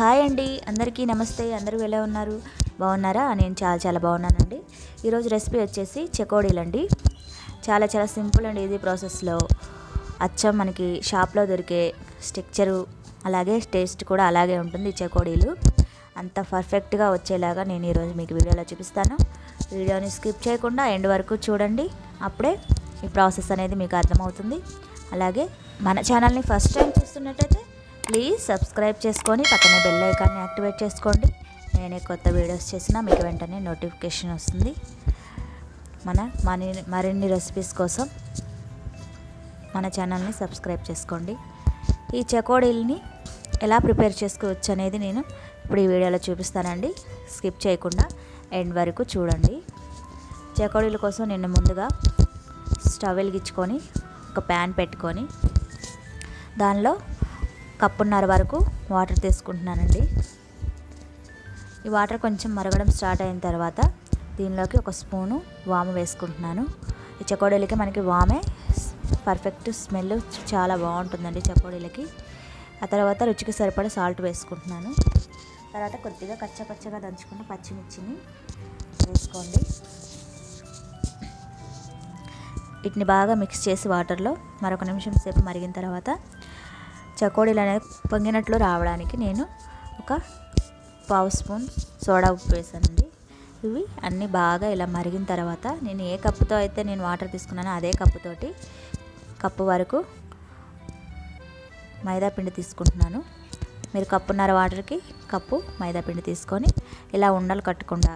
Hi అండి. అందరికీ నమస్తే. అందరూ ఎలా ఉన్నారు? బాగున్నారా? నేను చాలా చాలా బాగున్నానండి. ఈరోజు రెసిపీ వచ్చేసి చెకోడీలు అండి చాలా చాలా సింపుల్ అండ్ ఈజీ ప్రాసెస్లో. అచ్చం మనకి షాప్లో దొరికే స్ట్రక్చరు అలాగే టేస్ట్ కూడా అలాగే ఉంటుంది చెకోడీలు. అంత పర్ఫెక్ట్గా వచ్చేలాగా నేను ఈరోజు మీకు వీడియోలో చూపిస్తాను. వీడియోని స్కిప్ చేయకుండా ఎండ్ వరకు చూడండి. అప్పుడే ఈ ప్రాసెస్ అనేది మీకు అర్థమవుతుంది. అలాగే మన ఛానల్ని ఫస్ట్ టైం చూస్తున్నట్టయితే ప్లీజ్ సబ్స్క్రైబ్ చేసుకొని పక్కనే బెల్ ఐకాన్ని యాక్టివేట్ చేసుకోండి. నేనే కొత్త వీడియోస్ చేసినా మీకు వెంటనే నోటిఫికేషన్ వస్తుంది. మన మన మరిన్ని రెసిపీస్ కోసం మన ఛానల్ని సబ్స్క్రైబ్ చేసుకోండి. ఈ చకోడీల్ని ఎలా ప్రిపేర్ చేసుకోవచ్చు అనేది నేను ఇప్పుడు ఈ వీడియోలో చూపిస్తానండి. స్కిప్ చేయకుండా ఎండ్ వరకు చూడండి. చకోడీల కోసం నేను ముందుగా స్టవ్ వెలిగించుకొని ఒక ప్యాన్ పెట్టుకొని దానిలో కప్పున్నర వరకు వాటర్ తీసుకుంటున్నానండి. ఈ వాటర్ కొంచెం మరగడం స్టార్ట్ అయిన తర్వాత దీనిలోకి ఒక స్పూను వాము వేసుకుంటున్నాను. ఈ చకోడీలకి మనకి వామే పర్ఫెక్ట్ స్మెల్ చాలా బాగుంటుందండి చకోడీలకి. ఆ తర్వాత రుచికి సరిపడా సాల్ట్ వేసుకుంటున్నాను. తర్వాత కొద్దిగా కచ్చపచ్చగా దంచుకున్న పచ్చిమిర్చిని వేసుకోండి. వీటిని బాగా మిక్స్ చేసి వాటర్లో మరొక నిమిషం సేపు మరిగిన తర్వాత చకోడీలు అనేది పొంగినట్లు రావడానికి నేను ఒక పావు స్పూన్ సోడా ఉప్పు వేసానండి. ఇవి అన్నీ బాగా ఇలా మరిగిన తర్వాత నేను ఏ కప్పుతో అయితే నేను వాటర్ తీసుకున్నానో అదే కప్పుతోటి కప్పు వరకు మైదాపిండి తీసుకుంటున్నాను. మీరు కప్పున్నర వాటర్కి కప్పు మైదాపిండి తీసుకొని ఇలా ఉండలు కట్టకుండా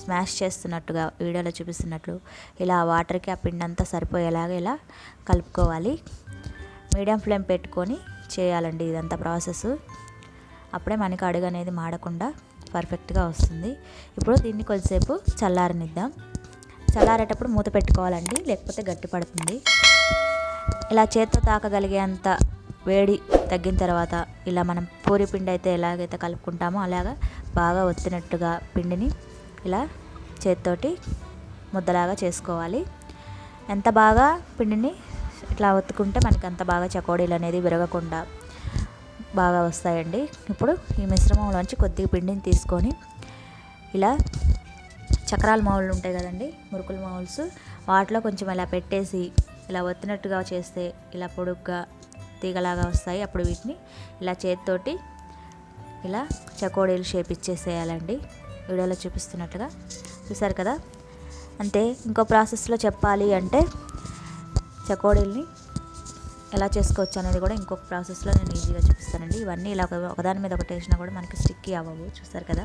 స్మాష్ చేస్తున్నట్టుగా వీడియోలో చూపిస్తున్నట్లు ఇలా వాటర్కి ఆ పిండి అంతా సరిపోయేలాగా ఇలా కలుపుకోవాలి. మీడియం ఫ్లేమ్ పెట్టుకొని చేయాలండి ఇదంతా ప్రాసెస్ అప్పుడే మనకి అడుగు అనేది మాడకుండా పర్ఫెక్ట్గా వస్తుంది. ఇప్పుడు దీన్ని కొద్దిసేపు చల్లారనిద్దాం. చల్లారేటప్పుడు మూత పెట్టుకోవాలండి లేకపోతే గట్టి పడుతుంది. ఇలా చేత్తో తాకగలిగేంత వేడి తగ్గిన తర్వాత ఇలా మనం పూరి పిండి అయితే ఎలాగైతే కలుపుకుంటామో అలాగా బాగా ఒత్తినట్టుగా పిండిని ఇలా చేత్తోటి ముద్దలాగా చేసుకోవాలి. ఎంత బాగా పిండిని ఇట్లా ఒత్తుకుంటే మనకి అంత బాగా చకోడీలు అనేది విరగకుండా బాగా వస్తాయండి. ఇప్పుడు ఈ మిశ్రమంలోంచి కొద్దిగా పిండిని తీసుకొని ఇలా చక్రాల మావులు ఉంటాయి కదండి మురుకుల మావుల్స్. వాటిలో కొంచెం ఇలా పెట్టేసి ఇలా ఒత్తినట్టుగా చేస్తే ఇలా పొడుగ్గా తీగలాగా వస్తాయి. అప్పుడు వీటిని ఇలా చేతితోటి ఇలా చకోడీలు షేప్ ఇచ్చేసేయాలండి. వీడియోలో చూపిస్తున్నట్టుగా. చూసారు కదా? అంతే. ఇంకో ప్రాసెస్లో చెప్పాలి అంటే చకోడీల్ని ఎలా చేసుకోవచ్చు అనేది కూడా ఇంకొక ప్రాసెస్లో నేను ఈజీగా చూపిస్తానండి. ఇవన్నీ ఇలా ఒకదాని మీద ఒకటి వేసినా కూడా మనకి స్టిక్కీ అవ్వవు చూస్తారు కదా.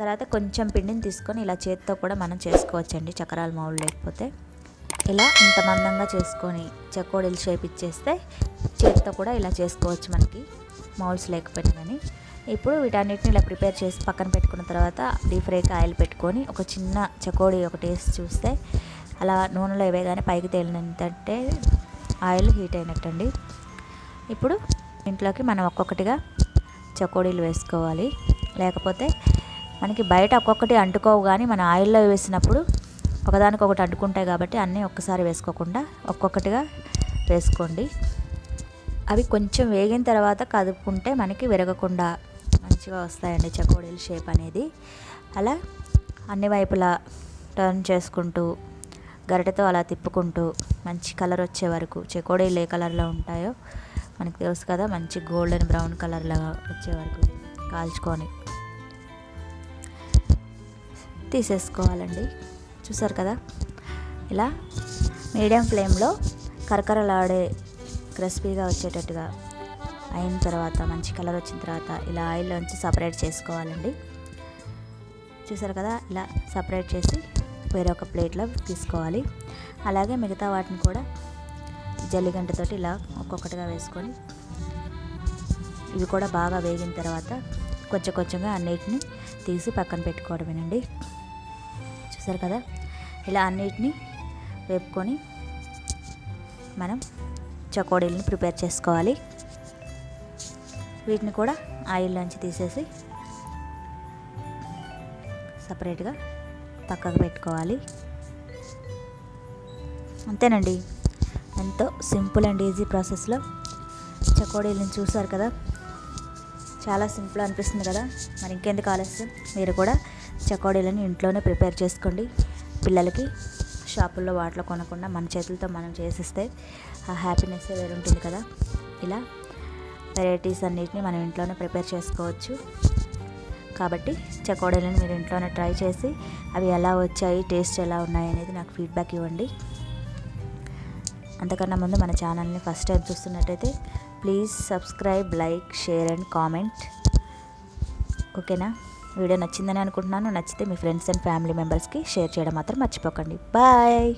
తర్వాత కొంచెం పిండిని తీసుకొని ఇలా చేతితో కూడా మనం చేసుకోవచ్చండి చక్రాల మావులు లేకపోతే. ఇలా ఇంత మందంగా చేసుకొని చకోడీలు షేప్ ఇచ్చేస్తే చేతితో కూడా ఇలా చేసుకోవచ్చు మనకి మౌల్స్ లేకపోయినా కానీ. ఇప్పుడు వీటన్నిటిని ఇలా ప్రిపేర్ చేసి పక్కన పెట్టుకున్న తర్వాత డీప్ ఫ్రైకి ఆయిల్ పెట్టుకొని ఒక చిన్న చకోడీ ఒకటి వేసి చూస్తే అలా నూనెలో వేయగానే పైకి తేలినంతంటే ఆయిల్ హీట్ అయినట్టండి. ఇప్పుడు ఇంట్లోకి మనం ఒక్కొక్కటిగా చకోడీలు వేసుకోవాలి. లేకపోతే మనకి బయట ఒక్కొక్కటి అంటుకోవు కానీ మన ఆయిల్లో వేసినప్పుడు ఒకదానికొకటి అంటుకుంటాయి కాబట్టి అన్నీ ఒక్కసారి వేసుకోకుండా ఒక్కొక్కటిగా వేసుకోండి. అవి కొంచెం వేగిన తర్వాత కదుపుకుంటే మనకి విరగకుండా మంచిగా వస్తాయండి చకోడీల షేప్ అనేది. అలా అన్ని వైపులా టర్న్ చేసుకుంటూ గరిటెతో అలా తిప్పుకుంటూ మంచి కలర్ వచ్చే వరకు చెకోడీలు ఏ కలర్లో ఉంటాయో మనకు తెలుసు కదా మంచి గోల్డెన్ బ్రౌన్ కలర్లో వచ్చే వరకు కాల్చుకొని తీసేసుకోవాలండి. చూసారు కదా? ఇలా మీడియం ఫ్లేమ్లో కరకరలాడే క్రిస్పీగా వచ్చేటట్టుగా అయిన తర్వాత మంచి కలర్ వచ్చిన తర్వాత ఇలా ఆయిల్లోంచి సపరేట్ చేసుకోవాలండి. చూసారు కదా? ఇలా సపరేట్ చేసి వేరే ఒక ప్లేట్లో తీసుకోవాలి. అలాగే మిగతా వాటిని కూడా జల్లిగంటతోటి ఇలా ఒక్కొక్కటిగా వేసుకొని ఇవి కూడా బాగా వేగిన తర్వాత కొంచెం కొంచెంగా అన్నిటిని తీసి పక్కన పెట్టుకోవడమేనండి. చూసారు కదా? ఇలా అన్నిటిని వేపుకొని మనం చకోడీలను ప్రిపేర్ చేసుకోవాలి. వీటిని కూడా ఆయిల్లోంచి తీసేసి సపరేట్గా పక్కకు పెట్టుకోవాలి. అంతేనండి. ఎంతో సింపుల్ అండ్ ఈజీ ప్రాసెస్లో చకోడీలను చూసారు కదా? చాలా సింపుల్ అనిపిస్తుంది కదా? మరి ఇంకెందుకు ఆలస్యం? మీరు కూడా చకోడీలను ఇంట్లోనే ప్రిపేర్ చేసుకోండి. పిల్లలకి షాపుల్లో వాటిలో కొనకుండా మన చేతులతో మనం చేసిస్తే ఆ హ్యాపీనెస్ వేరు ఉంటుంది కదా? ఇలా వెరైటీస్ అన్నిటిని మనం ఇంట్లోనే ప్రిపేర్ చేసుకోవచ్చు. కాబట్టి చకోడీలను మీరు ఇంట్లోనే ట్రై చేసి అవి ఎలా వచ్చాయి టేస్ట్ ఎలా ఉన్నాయి అనేది నాకు ఫీడ్బ్యాక్ ఇవ్వండి. అంతకన్నా ముందు మన ఛానల్ని ఫస్ట్ టైం చూస్తున్నట్టయితే please subscribe like share and comment. ఓకేనా? వీడియో నచ్చిందని అనుకుంటున్నాను. నచ్చితే మీ ఫ్రెండ్స్ అండ్ ఫ్యామిలీ మెంబర్స్కి షేర్ చేయడం మాత్రం మర్చిపోకండి. బాయ్!